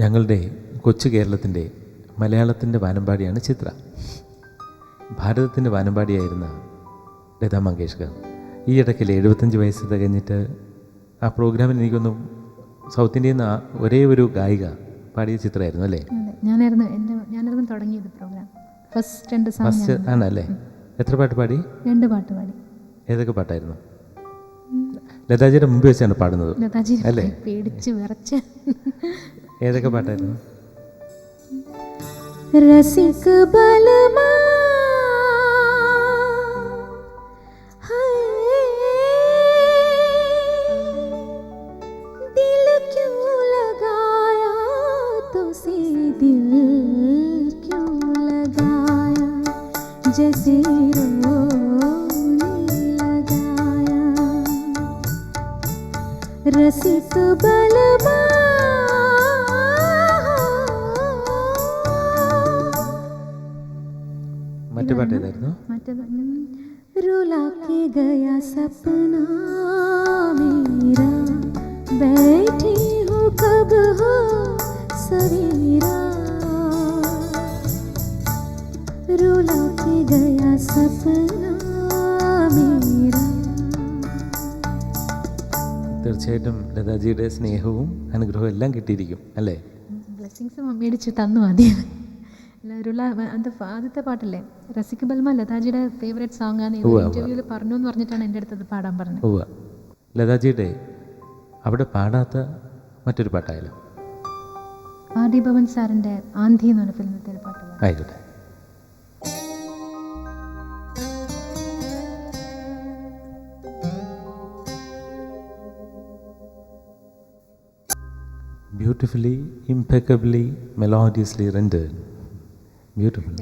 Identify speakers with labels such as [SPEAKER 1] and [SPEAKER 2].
[SPEAKER 1] ഞങ്ങളുടെ കൊച്ചു കേരളത്തിന്റെ മലയാളത്തിന്റെ വാനമ്പാടിയാണ് ചിത്ര. ഭാരതത്തിന്റെ വാനമ്പാടിയായിരുന്ന ലതാ മങ്കേഷ്കർ. ഈ ഇടയ്ക്കിൽ എഴുപത്തഞ്ച് വയസ്സ് തികഞ്ഞിട്ട് ആ പ്രോഗ്രാമിൽ എനിക്കൊന്ന് സൗത്ത് ഇന്ത്യയിൽ നിന്ന് ഒരേ ഒരു ഗായിക പാടിയ ചിത്രമായിരുന്നു അല്ലേ?
[SPEAKER 2] അതെ. ഞാനായിരുന്നു എന്റെ ഞാനായിരുന്നു തുടങ്ങിയത് പ്രോഗ്രാം. ഫസ്റ്റ് രണ്ട്
[SPEAKER 1] ഫസ്റ്റ് ആണല്ലേ? എത്ര പാട്ട് പാടി?
[SPEAKER 2] രണ്ട് പാട്ട് പാടി.
[SPEAKER 1] ഏതൊക്കെ പാട്ടായിരുന്നു? ലതാജിയുടെ മുമ്പ് വെച്ചാണ് പാടുന്നത്
[SPEAKER 2] ലതാജി
[SPEAKER 1] അല്ലേ?
[SPEAKER 2] പേടിച്ച് വിറച്ച്
[SPEAKER 1] ഏതൊക്കെ പാട്ടായിരുന്നു
[SPEAKER 2] रसिक बलमा हाय, दिल क्यों लगाया तुझसे दिल क्यों लगाया जैसे रोने रसिक बलमा
[SPEAKER 1] മറ്റു പാട്ട് ഏതായിരുന്നു
[SPEAKER 2] മറ്റേത് रुला के गया सपना मेरा बैठी हूँ कब हो सवेरा रुला के गया सपना
[SPEAKER 1] തീർച്ചയായിട്ടും ലതാജിയുടെ സ്നേഹവും അനുഗ്രഹവും എല്ലാം കിട്ടിയിരിക്കും അല്ലേ?
[SPEAKER 2] ബ്ലെസ്സിങ്സ് മേടിച്ച് തന്നു ആദ്യം. ആദ്യത്തെ പാട്ടല്ലേ? റസിക് ബൽമ ലതാജിയുടെ ഫേവറേറ്റ് സോങ് ആണ്. ഇന്റർവ്യൂവിൽ പറഞ്ഞു എന്ന് പറഞ്ഞിട്ടാണ് എന്റെ അടുത്ത് പാടാൻ പറഞ്ഞത്.
[SPEAKER 1] ലതാജിയുടെ അവിടെ പാടാത്ത മറ്റൊരു പാട്ടായാലും?
[SPEAKER 2] ആദിഭവൻ ഭവൻ സാറിന്റെ ആന്ധി എന്ന് പറഞ്ഞ ഫിലിമത്തെ ഒരു
[SPEAKER 1] ആയിക്കോട്ടെ. beautifully, impeccably, melodiously rendered. Beautiful.